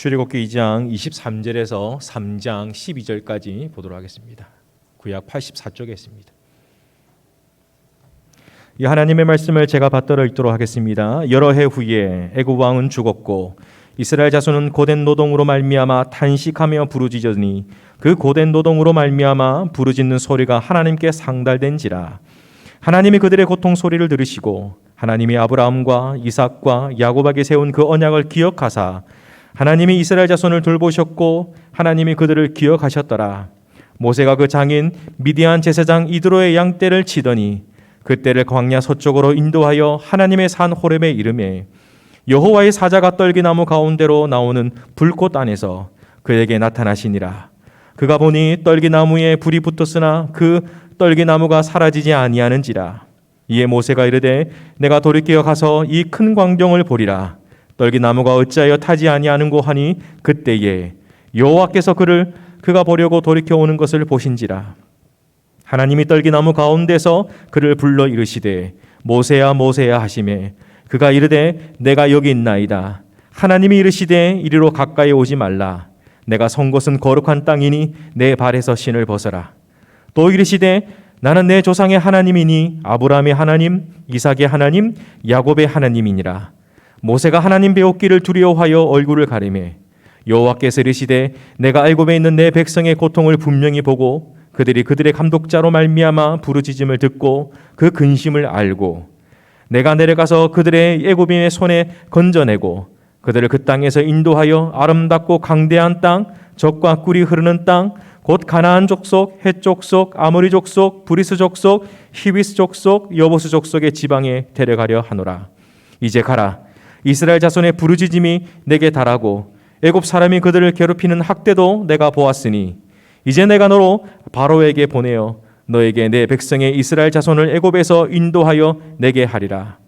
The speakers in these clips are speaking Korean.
출애굽기 2장 23절에서 3장 12절까지 보도록 하겠습니다. 구약 84쪽에 있습니다. 이 하나님의 말씀을 제가 받들어 읽도록 하겠습니다. 여러 해 후에 애굽 왕은 죽었고 이스라엘 자손은 고된 노동으로 말미암아 탄식하며 부르짖으니 그 고된 노동으로 말미암아 부르짖는 소리가 하나님께 상달된지라 하나님이 그들의 고통 소리를 들으시고 하나님이 아브라함과 이삭과 야곱에게 세운 그 언약을 기억하사 하나님이 이스라엘 자손을 돌보셨고 하나님이 그들을 기억하셨더라 모세가 그 장인 미디안 제사장 이드로의 양떼를 치더니 그때를 광야 서쪽으로 인도하여 하나님의 산 호렙에 이름에 여호와의 사자가 떨기나무 가운데로 나오는 불꽃 안에서 그에게 나타나시니라. 그가 보니 떨기나무에 불이 붙었으나 그 떨기나무가 사라지지 아니하는지라. 이에 모세가 이르되 내가 돌이켜 가서 이 큰 광경을 보리라. 떨기 나무가 어찌하여 타지 아니하는고 하니 그때에 여호와께서 그를 그가 보려고 돌이켜 오는 것을 보신지라. 하나님이 떨기 나무 가운데서 그를 불러 이르시되 모세야 모세야 하시매 그가 이르되 내가 여기 있나이다. 하나님이 이르시되 이리로 가까이 오지 말라. 내가 선 곳은 거룩한 땅이니 내 발에서 신을 벗어라. 또 이르시되 나는 내 조상의 하나님이니 아브라함의 하나님, 이삭의 하나님, 야곱의 하나님이니라. 모세가 하나님 배웠기를 두려워하여 얼굴을 가리매 여호와께서 이르시되 내가 알고에 있는 내 백성의 고통을 분명히 보고 그들이 그들의 감독자로 말미암아 부르짖음을 듣고 그 근심을 알고 내가 내려가서 그들의 애굽인의 손에 건져내고 그들을 그 땅에서 인도하여 아름답고 강대한 땅 적과 꿀이 흐르는 땅 곧 가나안 족속, 헷 족속, 아모리 족속, 브리스 족속, 히비스 족속, 여보스 족속의 지방에 데려가려 하노라. 이제 가라. 이스라엘 자손의 부르짖음이 내게 달하고 애굽 사람이 그들을 괴롭히는 학대도 내가 보았으니 이제 내가 너로 바로에게 보내어 너에게 내 백성의 이스라엘 자손을 애굽에서 인도하여 내게 하리라.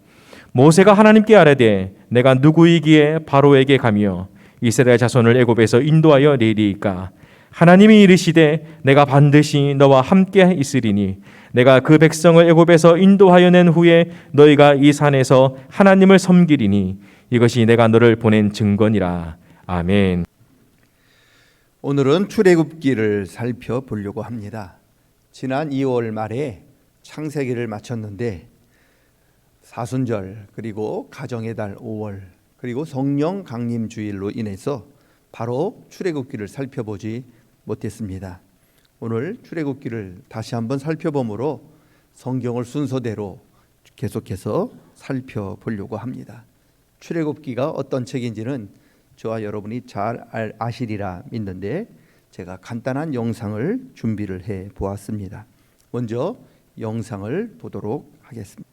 모세가 하나님께 아뢰되 내가 누구이기에 바로에게 가며 이스라엘 자손을 애굽에서 인도하여 내리이까 하나님이 이르시되 내가 반드시 너와 함께 있으리니 내가 그 백성을 애굽에서 인도하여 낸 후에 너희가 이 산에서 하나님을 섬기리니 이것이 내가 너를 보낸 증거니라 아멘. 오늘은 출애굽기를 살펴보려고 합니다. 지난 2월 말에 창세기를 마쳤는데 사순절 그리고 가정의 달 5월 그리고 성령 강림 주일로 인해서 바로 출애굽기를 살펴보지 못했습니다. 오늘 출애굽기를 다시 한번 살펴보므로 성경을 순서대로 계속해서 살펴보려고 합니다. 출애굽기가 어떤 책인지는 저와 여러분이 잘 아시리라 믿는데 제가 간단한 영상을 준비를 해 보았습니다. 먼저 영상을 보도록 하겠습니다.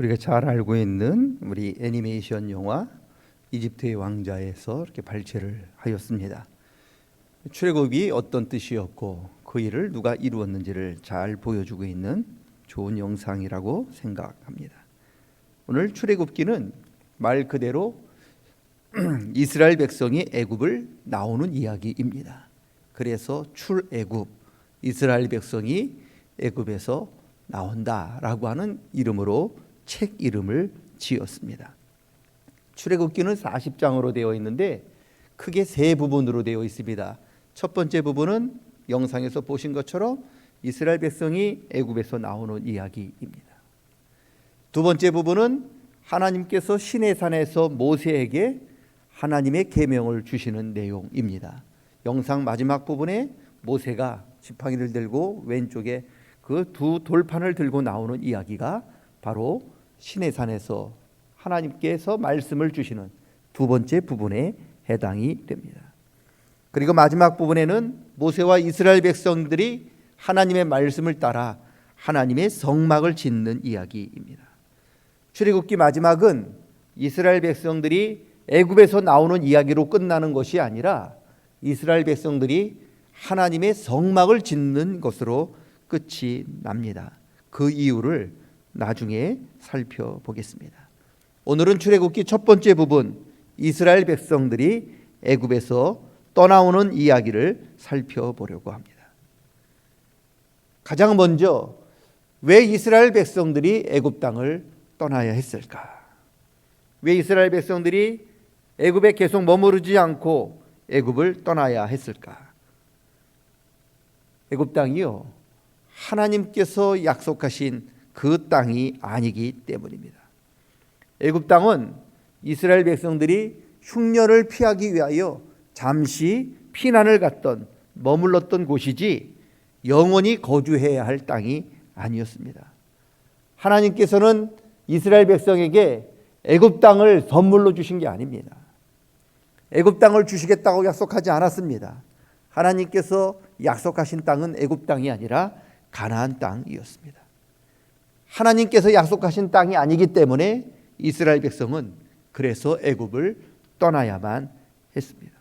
우리가 잘 알고 있는 우리 애니메이션 영화 이집트의 왕자에서 이렇게 발췌를 하였습니다. 출애굽이 어떤 뜻이었고 그 일을 누가 이루었는지를 잘 보여주고 있는 좋은 영상이라고 생각합니다. 오늘 출애굽기는 말 그대로 이스라엘 백성이 애굽을 나오는 이야기입니다. 그래서 출애굽 이스라엘 백성이 애굽에서 나온다라고 하는 이름으로 책 이름을 지었습니다. 출애굽기는 40장으로 되어 있는데 크게 세 부분으로 되어 있습니다. 첫 번째 부분은 영상에서 보신 것처럼 이스라엘 백성이 애굽에서 나오는 이야기입니다. 두 번째 부분은 하나님께서 시내 산에서 모세에게 하나님의 계명을 주시는 내용입니다. 영상 마지막 부분에 모세가 지팡이를 들고 왼쪽에 그그두 돌판을 들고 나오는 이야기가 바로 신의 산에서 하나님께서 말씀을 주시는 두 번째 부분에 해당이 됩니다. 그리고 마지막 부분에는 모세와 이스라엘 백성들이 하나님의 말씀을 따라 하나님의 성막을 짓는 이야기입니다. 출애굽기 마지막은 이스라엘 백성들이 애굽에서 나오는 이야기로 끝나는 것이 아니라 이스라엘 백성들이 하나님의 성막을 짓는 것으로 끝이 납니다. 그 이유를 나중에 살펴보겠습니다. 오늘은 출애굽기 첫 번째 부분 이스라엘 백성들이 애굽에서 떠나오는 이야기를 살펴보려고 합니다. 가장 먼저 왜 이스라엘 백성들이 애굽 땅을 떠나야 했을까? 왜 이스라엘 백성들이 애굽에 계속 머무르지 않고 애굽을 떠나야 했을까? 애굽 땅이요. 하나님께서 약속하신 그 땅이 아니기 때문입니다. 애굽 땅은 이스라엘 백성들이 흉년을 피하기 위하여 잠시 피난을 갔던 머물렀던 곳이지 영원히 거주해야 할 땅이 아니었습니다. 하나님께서는 이스라엘 백성에게 애굽 땅을 선물로 주신 게 아닙니다. 애굽 땅을 주시겠다고 약속하지 않았습니다. 하나님께서 약속하신 땅은 애굽 땅이 아니라 가나안 땅이었습니다. 하나님께서 약속하신 땅이 아니기 때문에 이스라엘 백성은 그래서 애굽을 떠나야만 했습니다.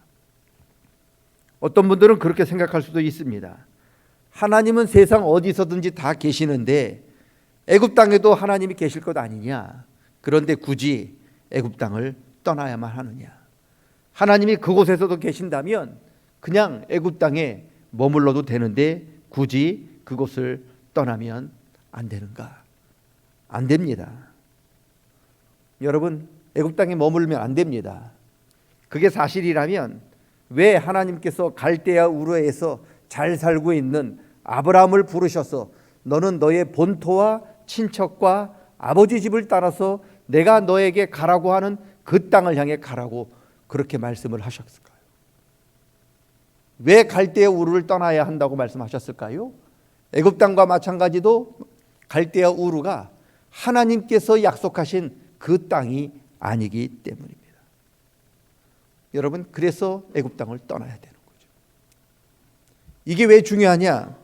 어떤 분들은 그렇게 생각할 수도 있습니다. 하나님은 세상 어디서든지 다 계시는데 애굽 땅에도 하나님이 계실 것 아니냐? 그런데 굳이 애굽 땅을 떠나야만 하느냐? 하나님이 그곳에서도 계신다면 그냥 애굽 땅에 머물러도 되는데 굳이 그곳을 떠나면 안 되는가? 안 됩니다. 여러분 애굽 땅에 머물면 안 됩니다. 그게 사실이라면 왜 하나님께서 갈대아 우르에서 잘 살고 있는 아브라함을 부르셔서 너는 너의 본토와 친척과 아버지 집을 따라서 내가 너에게 가라고 하는 그 땅을 향해 가라고 그렇게 말씀을 하셨을까요? 왜 갈대아 우르를 떠나야 한다고 말씀하셨을까요? 애굽 땅과 마찬가지도 갈대아 우르가 하나님께서 약속하신 그 땅이 아니기 때문입니다. 여러분 그래서 애굽 땅을 떠나야 되는 거죠. 이게 왜 중요하냐?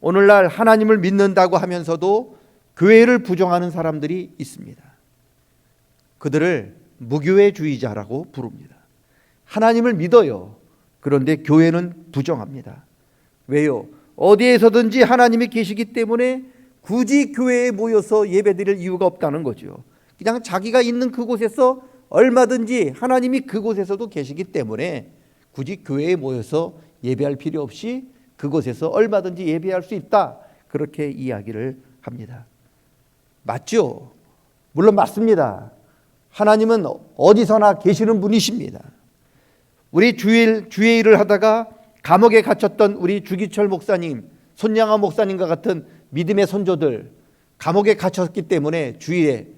오늘날 하나님을 믿는다고 하면서도 교회를 부정하는 사람들이 있습니다. 그들을 무교회주의자라고 부릅니다. 하나님을 믿어요. 그런데 교회는 부정합니다. 왜요? 어디에서든지 하나님이 계시기 때문에 굳이 교회에 모여서 예배드릴 이유가 없다는 거죠. 그냥 자기가 있는 그곳에서 얼마든지 하나님이 그곳에서도 계시기 때문에 굳이 교회에 모여서 예배할 필요 없이 그곳에서 얼마든지 예배할 수 있다. 그렇게 이야기를 합니다. 맞죠? 물론 맞습니다. 하나님은 어디서나 계시는 분이십니다. 우리 주일 주일을 하다가 감옥에 갇혔던 우리 주기철 목사님, 손양아 목사님과 같은 믿음의 선조들 감옥에 갇혔기 때문에 주일에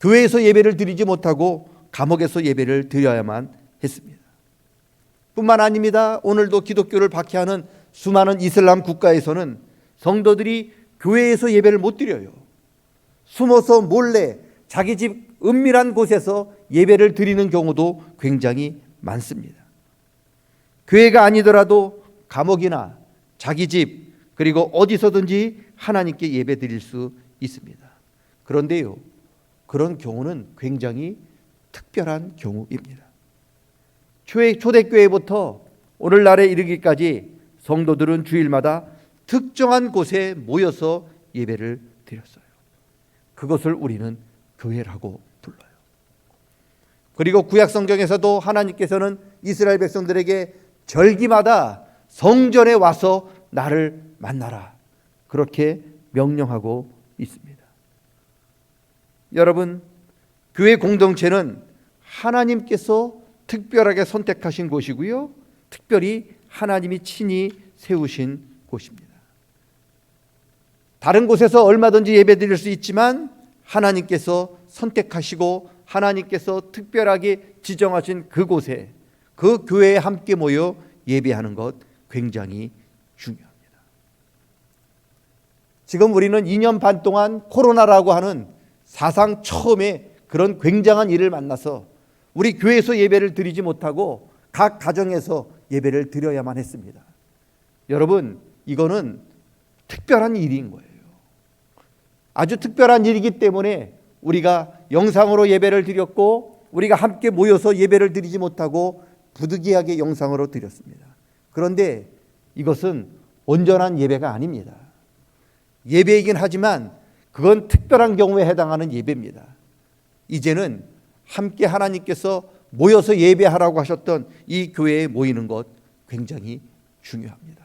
교회에서 예배를 드리지 못하고 감옥에서 예배를 드려야만 했습니다. 뿐만 아닙니다. 오늘도 기독교를 박해하는 수많은 이슬람 국가에서는 성도들이 교회에서 예배를 못 드려요. 숨어서 몰래 자기 집 은밀한 곳에서 예배를 드리는 경우도 굉장히 많습니다. 교회가 아니더라도 감옥이나 자기 집 그리고 어디서든지 하나님께 예배 드릴 수 있습니다. 그런데요. 그런 경우는 굉장히 특별한 경우입니다. 초대, 초대교회부터 오늘날에 이르기까지 성도들은 주일마다 특정한 곳에 모여서 예배를 드렸어요. 그것을 우리는 교회라고 불러요. 그리고 구약 성경에서도 하나님께서는 이스라엘 백성들에게 절기마다 성전에 와서 나를 만나라. 그렇게 명령하고 있습니다. 여러분, 교회 공동체는 하나님께서 특별하게 선택하신 곳이고요. 특별히 하나님이 친히 세우신 곳입니다. 다른 곳에서 얼마든지 예배드릴 수 있지만 하나님께서 선택하시고 하나님께서 특별하게 지정하신 그곳에 그 교회에 함께 모여 예배하는 것 굉장히 중요합니다. 지금 우리는 2년 반 동안 코로나라고 하는 사상 처음에 그런 굉장한 일을 만나서 우리 교회에서 예배를 드리지 못하고 각 가정에서 예배를 드려야만 했습니다. 여러분, 이거는 특별한 일인 거예요. 아주 특별한 일이기 때문에 우리가 영상으로 예배를 드렸고 우리가 함께 모여서 예배를 드리지 못하고 부득이하게 영상으로 드렸습니다. 그런데 이것은 온전한 예배가 아닙니다. 예배이긴 하지만 그건 특별한 경우에 해당하는 예배입니다. 이제는 함께 하나님께서 모여서 예배하라고 하셨던 이 교회에 모이는 것 굉장히 중요합니다.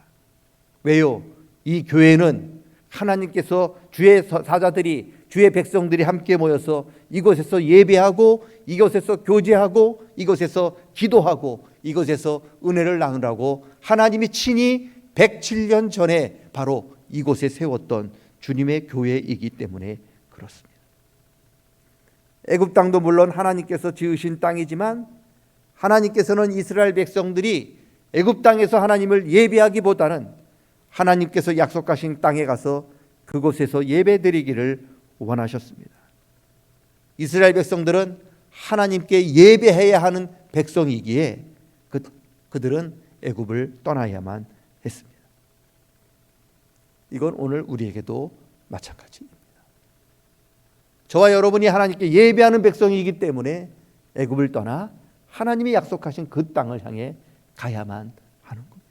왜요? 이 교회는 하나님께서 주의 사자들이 주의 백성들이 함께 모여서 이곳에서 예배하고 이곳에서 교제하고 이곳에서 기도하고 이곳에서 은혜를 나누라고 하나님이 친히 107년 전에 바로 이곳에 세웠던 주님의 교회이기 때문에 그렇습니다. 애굽 땅도 물론 하나님께서 지으신 땅이지만 하나님께서는 이스라엘 백성들이 애굽 땅에서 하나님을 예배하기보다는 하나님께서 약속하신 땅에 가서 그곳에서 예배드리기를 원하셨습니다. 이스라엘 백성들은 하나님께 예배해야 하는 백성이기에 그, 그들은 애굽을 떠나야만. 이건 오늘 우리에게도 마찬가지입니다. 저와 여러분이 하나님께 예배하는 백성이기 때문에 애굽을 떠나 하나님이 약속하신 그 땅을 향해 가야만 하는 겁니다.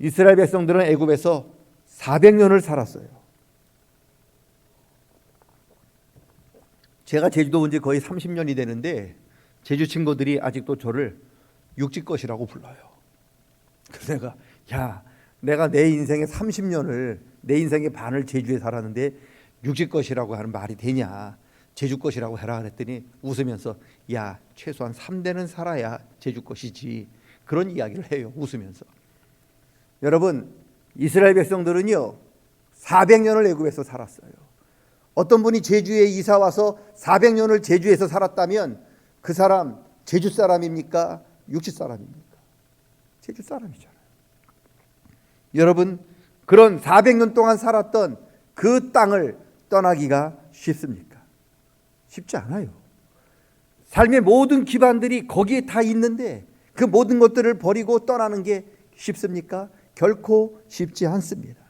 이스라엘 백성들은 애굽에서 400년을 살았어요. 제가 제주도 온 지 거의 30년이 되는데 제주 친구들이 아직도 저를 육지 것이라고 불러요. 그래서 내가 야, 내가 내 인생의 30년을 내 인생의 반을 제주에 살았는데 육지 것이라고 하는 말이 되냐? 제주 것이라고 해라 그랬더니 웃으면서 야, 최소한 3대는 살아야 제주 것이지. 그런 이야기를 해요. 웃으면서. 여러분, 이스라엘 백성들은요. 400년을 애굽에서 살았어요. 어떤 분이 제주에 이사 와서 400년을 제주에서 살았다면 그 사람 제주 사람입니까? 육지 사람입니까? 제주 사람이잖아요. 여러분, 그런 400년 동안 살았던 그 땅을 떠나기가 쉽습니까? 쉽지 않아요. 삶의 모든 기반들이 거기에 다 있는데 그 모든 것들을 버리고 떠나는 게 쉽습니까? 결코 쉽지 않습니다.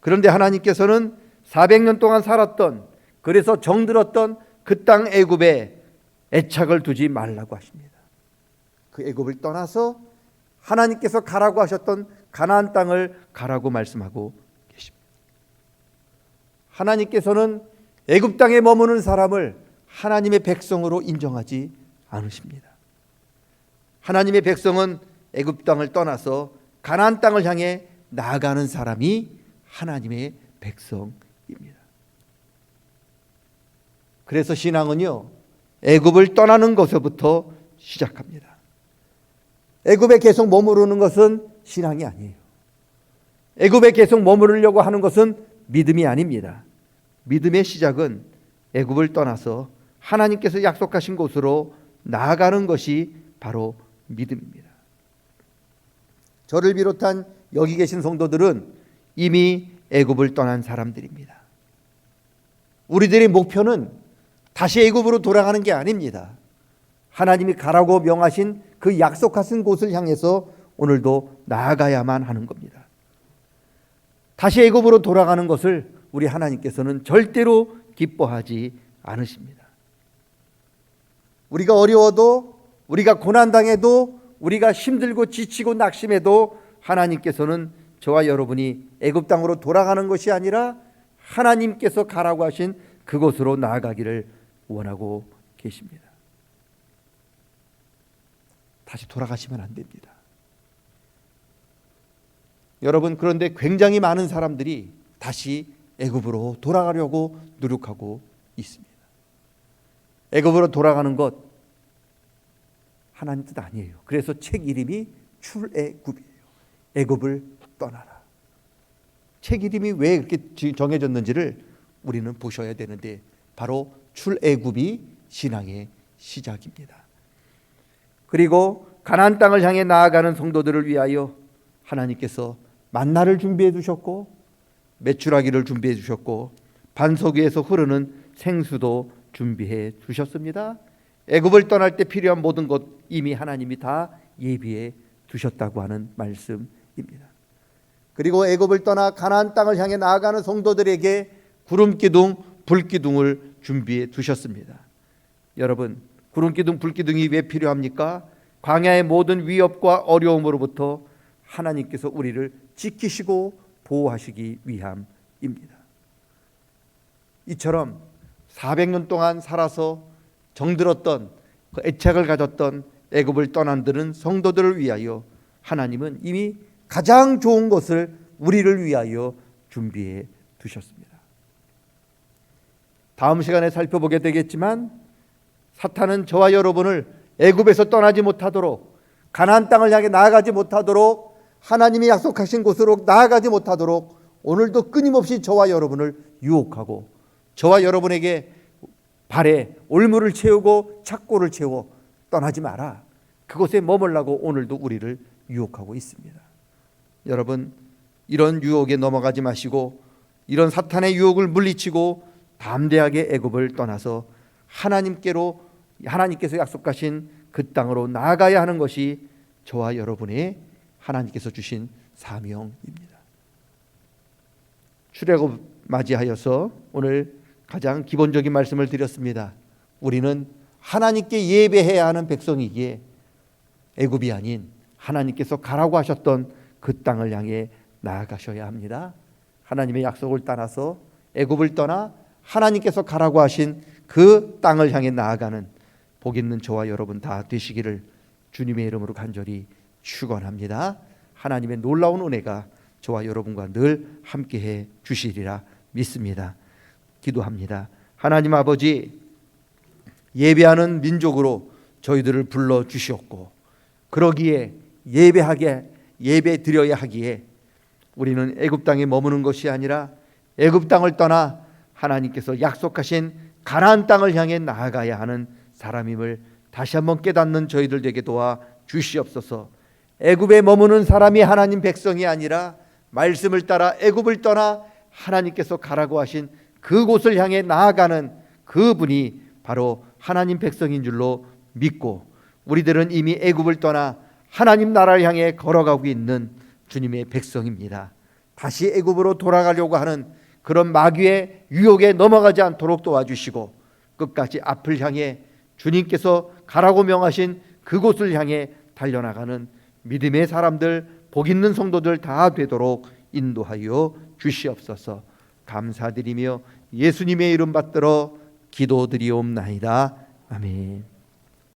그런데 하나님께서는 400년 동안 살았던 그래서 정들었던 그 땅 애굽에 애착을 두지 말라고 하십니다. 그 애굽을 떠나서 하나님께서 가라고 하셨던 가나안 땅을 가라고 말씀하고 계십니다. 하나님께서는 애굽 땅에 머무는 사람을 하나님의 백성으로 인정하지 않으십니다. 하나님의 백성은 애굽 땅을 떠나서 가나안 땅을 향해 나아가는 사람이 하나님의 백성입니다. 그래서 신앙은요. 애굽을 떠나는 것에부터 시작합니다. 애굽에 계속 머무르는 것은 신앙이 아니에요. 애굽에 계속 머무르려고 하는 것은 믿음이 아닙니다. 믿음의 시작은 애굽을 떠나서 하나님께서 약속하신 곳으로 나아가는 것이 바로 믿음입니다. 저를 비롯한 여기 계신 성도들은 이미 애굽을 떠난 사람들입니다. 우리들의 목표는 다시 애굽으로 돌아가는 게 아닙니다. 하나님이 가라고 명하신 그 약속하신 곳을 향해서 오늘도 나아가야만 하는 겁니다. 다시 애굽으로 돌아가는 것을 우리 하나님께서는 절대로 기뻐하지 않으십니다. 우리가 어려워도 우리가 고난 당해도 우리가 힘들고 지치고 낙심해도 하나님께서는 저와 여러분이 애굽 땅으로 돌아가는 것이 아니라 하나님께서 가라고 하신 그곳으로 나아가기를 원하고 계십니다. 다시 돌아가시면 안 됩니다. 여러분 그런데 굉장히 많은 사람들이 다시 애굽으로 돌아가려고 노력하고 있습니다. 애굽으로 돌아가는 것 하나님 뜻 아니에요. 그래서 책 이름이 출애굽이에요. 애굽을 떠나라. 책 이름이 왜 이렇게 정해졌는지를 우리는 보셔야 되는데 바로 출애굽이 신앙의 시작입니다. 그리고 가나안 땅을 향해 나아가는 성도들을 위하여 하나님께서 만나를 준비해 두셨고 메추라기를 준비해 주셨고 반석 위에서 흐르는 생수도 준비해 두셨습니다. 애굽을 떠날 때 필요한 모든 것 이미 하나님이 다 예비해 두셨다고 하는 말씀입니다. 그리고 애굽을 떠나 가나안 땅을 향해 나아가는 성도들에게 구름 기둥, 불 기둥을 준비해 두셨습니다. 여러분, 구름 기둥, 불 기둥이 왜 필요합니까? 광야의 모든 위협과 어려움으로부터 하나님께서 우리를 지키시고 보호하시기 위함입니다. 이처럼 400년 동안 살아서 정들었던 그 애착을 가졌던 애굽을 떠난 들은 성도들을 위하여 하나님은 이미 가장 좋은 것을 우리를 위하여 준비해 두셨습니다. 다음 시간에 살펴보게 되겠지만 사탄은 저와 여러분을 애굽에서 떠나지 못하도록 가나안 땅을 향해 나아가지 못하도록 하나님이 약속하신 곳으로 나아가지 못하도록 오늘도 끊임없이 저와 여러분을 유혹하고 저와 여러분에게 발에 올무를 채우고 착고를 채워 떠나지 마라. 그곳에 머물라고 오늘도 우리를 유혹하고 있습니다. 여러분 이런 유혹에 넘어가지 마시고 이런 사탄의 유혹을 물리치고 담대하게 애굽을 떠나서 하나님께로 하나님께서 약속하신 그 땅으로 나아가야 하는 것이 저와 여러분의 하나님께서 주신 사명입니다. 출애굽 맞이하여서 오늘 가장 기본적인 말씀을 드렸습니다. 우리는 하나님께 예배해야 하는 백성이기에 애굽이 아닌 하나님께서 가라고 하셨던 그 땅을 향해 나아가셔야 합니다. 하나님의 약속을 따라서 애굽을 떠나 하나님께서 가라고 하신 그 땅을 향해 나아가는 복 있는 저와 여러분 다 되시기를 주님의 이름으로 간절히 축원합니다. 하나님의 놀라운 은혜가 저와 여러분과 늘 함께해 주시리라 믿습니다. 기도합니다. 하나님 아버지 예배하는 민족으로 저희들을 불러 주셨고 그러기에 예배하게 예배 드려야 하기에 우리는 애굽 땅에 머무는 것이 아니라 애굽 땅을 떠나 하나님께서 약속하신 가나안 땅을 향해 나아가야 하는 사람임을 다시 한번 깨닫는 저희들 되게 도와 주시옵소서. 애굽에 머무는 사람이 하나님 백성이 아니라 말씀을 따라 애굽을 떠나 하나님께서 가라고 하신 그곳을 향해 나아가는 그분이 바로 하나님 백성인 줄로 믿고 우리들은 이미 애굽을 떠나 하나님 나라를 향해 걸어가고 있는 주님의 백성입니다. 다시 애굽으로 돌아가려고 하는 그런 마귀의 유혹에 넘어가지 않도록 도와주시고 끝까지 앞을 향해 주님께서 가라고 명하신 그곳을 향해 달려나가는 믿음의 사람들 복 있는 성도들 다 되도록 인도하여 주시옵소서. 감사드리며 예수님의 이름 받들어 기도드리옵나이다. 아멘.